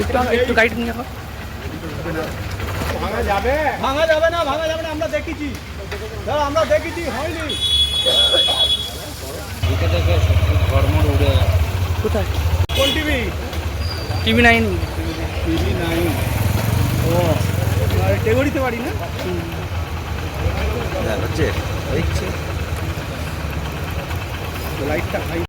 একটু একটু গাইড নিয়ে যাব? ভাঙা যাবে না ভাঙা যাবে না আমরা দেখেছি। দাদা আমরা দেখেছি হয়নি। কোথায়? কোন টিভি? TV nine. টিভি নাই ও আর টেগরিতে পারি না? হচ্ছে। লাইটটা খাই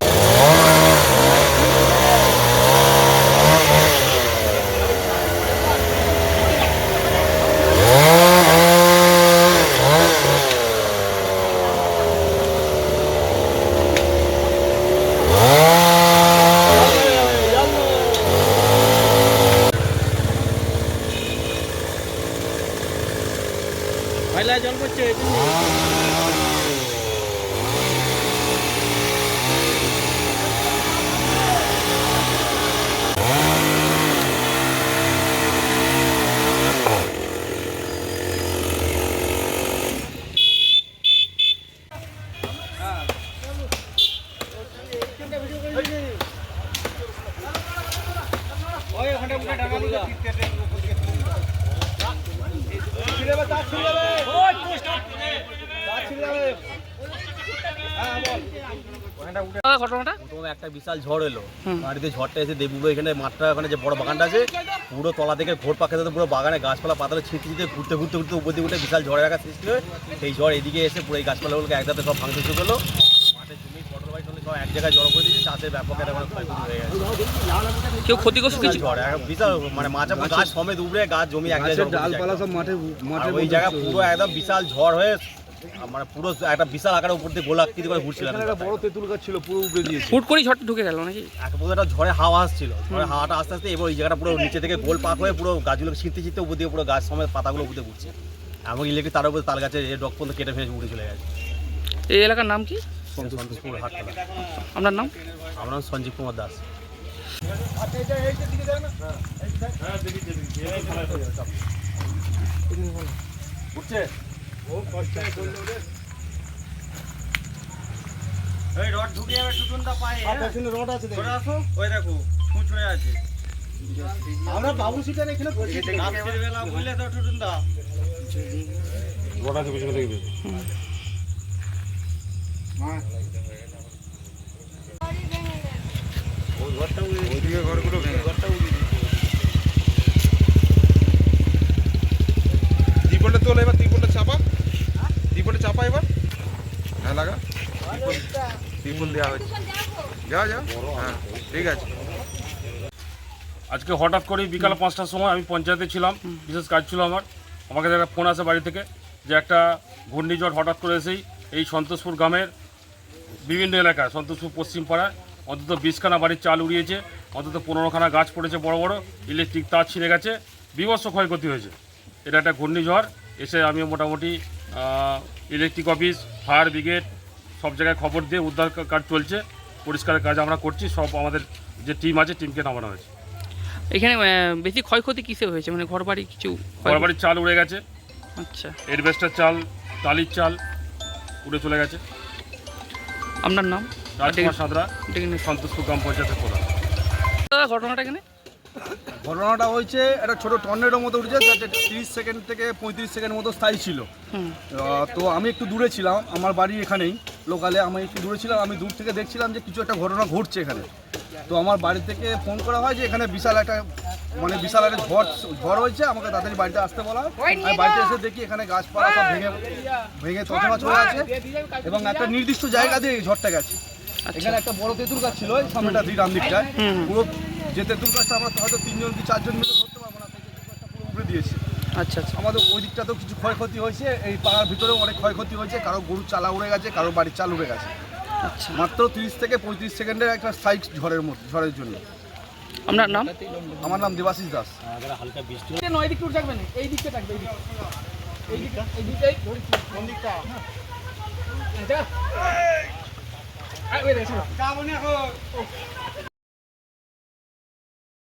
ভাইলা জল করছে ওই উঠে ডাঙা দিকে ছিঁড়ে যাবে তার ছিঁড়ে যাবে তার ছিঁড়ে যাবে। হ্যাঁ ঘটনাটা? প্রথমে একটা বিশাল ঝড় এলো। বাড়িতে ঝড়টা এসে দেবুগুলো এখানে মাঠটা ওখানে যে বড় বাগানটা আছে পুরো তলা থেকে ঘোর পাখে পুরো বাগানে গাছপালা পাতালে ছিঁড়তে ছিঁড়তে ঘুরতে ঘুরতে ঘুরতে উপর দিয়ে উঠে বিশাল ঝড় আঘাত সৃষ্টি হয় সেই ঝড় এদিকে এসে পুরো এই গাছপালাগুলোকে একসাথে সব ভাঙতে শুরু করল। এক জায়গায় জড়ো করে দিয়েছে চাষের ব্যাপক একটা মানে ক্ষয়ক্ষতি হয়ে গেছে। কেউ ক্ষতিগ্রস্ত বিশাল কিছু? ঝড় এক- বিশাল মানে মাঝে গাছ সমেত উবড়ে গাছ জমি এক জায়গায় ডালপালা সব মাঠে ওই জায়গা পুরো একদম বিশাল ঝড় হয়ে মানে পুরো একটা বিশাল আকারের উপর দিয়ে গোলাকৃতি করে ঘুরছিলাম একটা বড় তেঁতুল গাছ ছিল পুরো উপরে দিয়েছে। ঝড়টা ঢুকে গেল নাকি? এক পুরো একটা ঝড়ে হাওয়া আসছিল। ঝড়ে হাওয়াটা আস্তে আস্তে এবার ওই জায়গাটা পুরো নিচে থেকে গোল পাক হয়ে পুরো গাছগুলো ছিঁড়তে ছিঁড়তে উপর দিয়ে পুরো গাছ সমেত পাতাগুলো উপরে ঘুরছে। এমন ইলেকট্রিক তার উপরে তাল গাছের এ ডক পর্যন্ত কেটে ফেলে উড়ে চলে গেছে। এই এলাকার নাম কি? সন্তোষপুর হাটতলা আপনার নাম? আমার নাম সঞ্জীব কুমার দাস। উঠছে এই রড ঢুকে যাবে টুটুনটা পায়ে পেছনে রড আছে দেখো। সরে আসো ওই দেখো হয়ে আছে আমরা বাবু সিটার এখানে বসে রাত্রির বেলা এবার চাপা চাপা এবার হ্যাঁ দেওয়া যা যা হ্যাঁ ঠিক আছে আজকে হঠাৎ করেই বিকাল পাঁচটার সময় আমি পঞ্চায়েতে ছিলাম, বিশেষ কাজ ছিল আমার। আমাকে ফোন আসে বাড়ি থেকে যে একটা ঘূর্ণিঝড় হঠাৎ করে এসেই এই সন্তোষপুর গ্রামের বিভিন্ন এলাকায় সন্তোষপুর পশ্চিম পাড়ায় অন্তত বিশখানা বাড়ির চাল উড়িয়েছে অন্তত পনেরোখানা গাছ পড়েছে বড় বড় ইলেকট্রিক তার ছিঁড়ে গেছে বিভৎস ক্ষয়ক্ষতি হয়েছে। এটা একটা ঘূর্ণিঝড় এসে আমি মোটামুটি ইলেকট্রিক অফিস ফায়ার ব্রিগেড সব জায়গায় খবর দিয়ে উদ্ধার কাজ চলছে পরিষ্কারের কাজ আমরা করছি সব আমাদের যে টিম আছে টিমকে নামানো হয়েছে। এখানে বেশি ক্ষয়ক্ষতি কিসে হয়েছে? মানে ঘর বাড়ি কিছু ঘরবাড়ির চাল উড়ে গেছে। আচ্ছা। এডভেস্টার চাল টালির চাল উড়ে চলে গেছে। আপনার নাম? রাজকুমার সাঁতরা। সন্তোষপুর গ্রাম পঞ্চায়েতের প্রধান। ঘটনাটা এখানে ঘটনাটা হয়েছে একটা ছোট টর্নেডোর মতো উঠেছে যাতে তিরিশ সেকেন্ড থেকে পঁয়ত্রিশ সেকেন্ড মতো স্থায়ী ছিল। তো আমি একটু দূরে ছিলাম আমার বাড়ি এখানেই লোকালে আমি একটু দূরে ছিলাম আমি দূর থেকে দেখছিলাম যে কিছু একটা ঘটনা ঘটছে এখানে। তো আমার বাড়ি থেকে ফোন করা হয় যে এখানে বিশাল একটা মানে বিশাল একটা ঝড় ঝড় হয়েছে আমাকে তাড়াতাড়ি বাড়িতে আসতে বলা হয়। আমি বাড়িতে এসে দেখি এখানে গাছপালা সব ভেঙে ভেঙে তছনছ হয়ে আছে। এবং একটা নির্দিষ্ট জায়গা দিয়ে এই ঝড়টা গেছে। এখানে একটা বড় তেঁতুল গাছ ছিল সামনেটা দুই ডান দিকটায়। পুরো যে তেঁতুল গাছটা আমরা হয়তো তিনজন কি চারজন মিলে ধরতে পারব না সেই তেঁতুল গাছটা পুরো উপরে দিয়েছে। আচ্ছা আচ্ছা। আমাদের ওই দিকটাতেও কিছু ক্ষয়ক্ষতি হয়েছে এই পাড়ার ভিতরেও অনেক ক্ষয়ক্ষতি হয়েছে কারও গরুর চালা উড়ে গেছে কারও বাড়ির চাল উড়ে গেছে। আচ্ছা। মাত্র তিরিশ থেকে পঁয়ত্রিশ সেকেন্ডের একটা স্থায়ী ঝড়ের মধ্যে ঝড়ের জন্য। আপনার নাম আমার নাম দেবাশিস দাস হালকা বৃষ্টি নয় দিক টুর থাকবেন এই দিকটা থাকবে এই দিকটা এই দিকটাই কোন দিকটা আচ্ছা আই ওই দেখো কাবনে এখন